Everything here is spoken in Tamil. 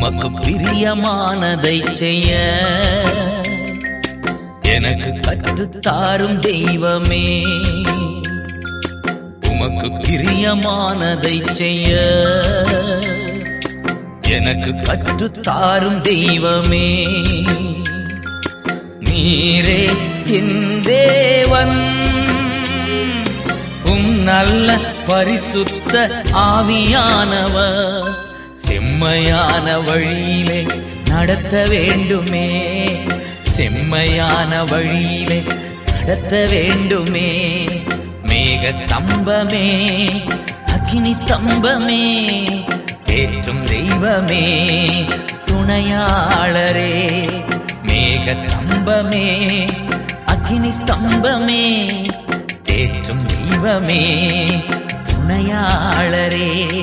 உமக்கு பிரியமானதை செய்ய. எனக்கு கற்றுத்தாரும் தெய்வமே. உமக்கு பிரியமானதை செய்ய. எனக்கு கற்றுத்தாரும் தெய்வமே. நீரே என் தேவன். உம் நல்ல பரிசுத்த ஆவியானவர். செம்மையான வழியிலே நடத்த வேண்டுமே. செம்மையான வழியிலே நடத்த வேண்டுமே. மேக ஸ்தம்பமே அக்னி ஸ்தம்பமே தேற்றும் தெய்வமே துணையாளரே. மேக ஸ்தம்பமே அக்னி ஸ்தம்பமே தேற்றும் தெய்வமே துணையாளரே.